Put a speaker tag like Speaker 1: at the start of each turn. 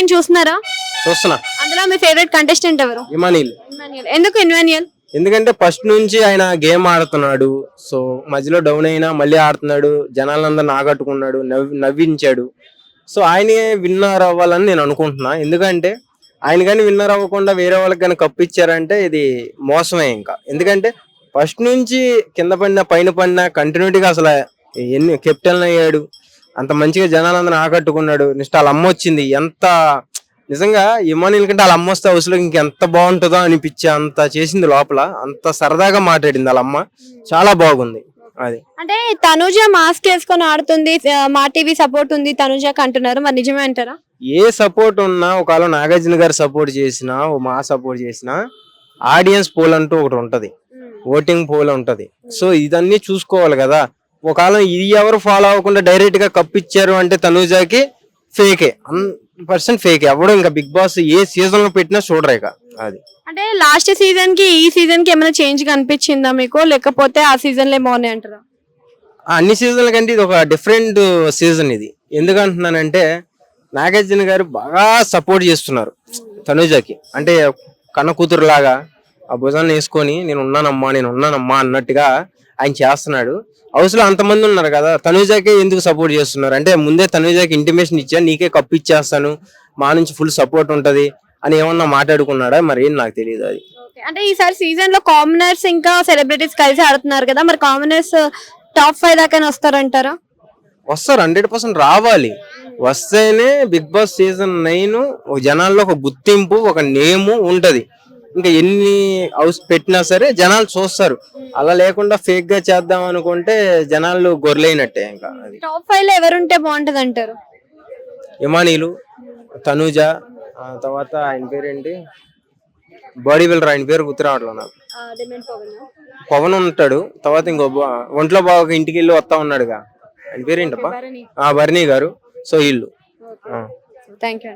Speaker 1: Nine చూస్తున్నారా?
Speaker 2: చూస్తున్నా.
Speaker 1: అందులో మీ ఫేవరెట్ కంటెస్టెంట్ ఎవరు?
Speaker 2: ఇమానీల్
Speaker 1: ఇమాన్యుయల్ ఎందుకు ఇన్వాన్యుయల్
Speaker 2: ఎందుకంటే ఫస్ట్ నుంచి ఆయన గేమ్ ఆడుతున్నాడు. సో మధ్యలో డౌన్ అయినా మళ్ళీ ఆడుతున్నాడు. జనాలందరిని ఆకట్టుకున్నాడు నవ్వి నవ్వించాడు. సో ఆయనే విన్నర్ అవ్వాలని నేను అనుకుంటున్నా. ఎందుకంటే ఆయన కానీ విన్నర్ అవ్వకుండా వేరే వాళ్ళకి కానీ కప్పు ఇచ్చారంటే ఇది మోసమే ఇంకా. ఎందుకంటే ఫస్ట్ నుంచి కింద పడిన పైన పడిన కంటిన్యూటీగా అసలు ఎన్ని కెప్టెన్ అయ్యాడు. అంత మంచిగా జనాలందరిని ఆకట్టుకున్నాడు. నెక్స్ట్ వాళ్ళ అమ్మ వచ్చింది. ఎంత నిజంగా ఇమానుయల్ కంటే వాళ్ళ అమ్మ వస్తే హౌస్లో ఇంకెంత బాగుంటుందో అనిపించే అంత చేసింది లోపల. అంత సరదాగా మాట్లాడింది వాళ్ళ అమ్మ. చాలా బాగుంది. అది.
Speaker 1: అంటే తనుజ మాస్క్ వేసుకొని ఆడుతుంది. మా టీవీ సపోర్ట్ ఉంది తనుజకి అంటున్నారు. మరి నిజమే అంటారా?
Speaker 2: ఏ సపోర్ట్ ఉన్నా ఒకవేళ నాగార్జున గారు సపోర్ట్ చేసినా ఓ మా సపోర్ట్ చేసినా ఆడియన్స్ పోల్ అంటూ ఒకటి ఉంటది. ఓటింగ్ పోల్ ఉంటది. సో ఇదన్నీ చూసుకోవాలి కదా. ఒకవేళ ఇది ఎవరు ఫాలో అవ్వకుండా డైరెక్ట్గా కప్పిచ్చారు అంటే తనూజాకి ఫేకే పర్సెంట్ ఫేకే ఎవడు ఇంకా బిగ్ బాస్ ఏ సీజన్లో పెట్టినా చూడరు ఇక. అది.
Speaker 1: అంటే లాస్ట్ సీజన్కి ఈ సీజన్కి ఏమైనా చేంజ్ కనిపించిందా మీకు? లేకపోతే ఆ సీజన్ లే బాగున్నాయి అంటారా?
Speaker 2: అన్ని సీజన్ల కంటే ఇది ఒక డిఫరెంట్ సీజన్ ఇది. ఎందుకంటున్నానంటే నాగార్జున గారు బాగా సపోర్ట్ చేస్తున్నారు తనుజకి. అంటే కన్న కూతురు లాగా ఆ భుజాన్ని వేసుకొని నేను ఉన్నానమ్మా నేను ఉన్నానమ్మా అన్నట్టుగా ఆయన చేస్తున్నాడు. హౌస్లో అంతమంది ఉన్నారు కదా తనుజాకే ఎందుకు సపోర్ట్ చేస్తున్నారు? అంటే ముందే తనుజాకి ఇంటిమేషన్ ఇచ్చా నీకే కప్పు ఇచ్చేస్తాను మా నుంచి ఫుల్ సపోర్ట్ ఉంటది అని ఏమన్నా మాట్లాడుకున్నాడా? మరి ఏం నాకు తెలియదు అది.
Speaker 1: అంటే ఈసారి సీజన్లో కామనర్స్ ఇంకా సెలబ్రిటీస్ కలిసి ఆడుతున్నారు కదా మరి కామనర్స్ టాప్ ఫైవ్ దాకా వస్తారంటారా?
Speaker 2: వస్తారు హండ్రెడ్ పర్సెంట్ రావాలి. వస్తేనే బిగ్ బాస్ సీజన్ నైన్ జనాల్లో ఒక గుర్తింపు ఒక నేము ఉంటది. ఇంకా ఎన్ని హౌస్ పెట్టినా సరే జనాలు చూస్తారు. అలా లేకుండా ఫేక్గా చేద్దాం అనుకుంటే జనాలు గొర్రెలైనట్టే ఇంకా అది.
Speaker 1: టాప్ ఫైవ్లో ఎవరుంటే బాగుంటది అంటారు
Speaker 2: ఇమానీలు తనూజ ఆ తర్వాత ఆయన పేరేంటి? బాడీ బిల్డర్ ఆయన పేరు గుర్తు రావట్లేదు నాకు. పవన్. ఉంటాడు. తర్వాత ఇంకో బా- ఒంట్లో బాగా ఇంటికి వెళ్ళి వస్తా ఉన్నాడుగా. ఆయన పేరేంటప్పా? ఆ భరణి గారు. సో వీళ్ళు. ఆ.
Speaker 1: Thank you.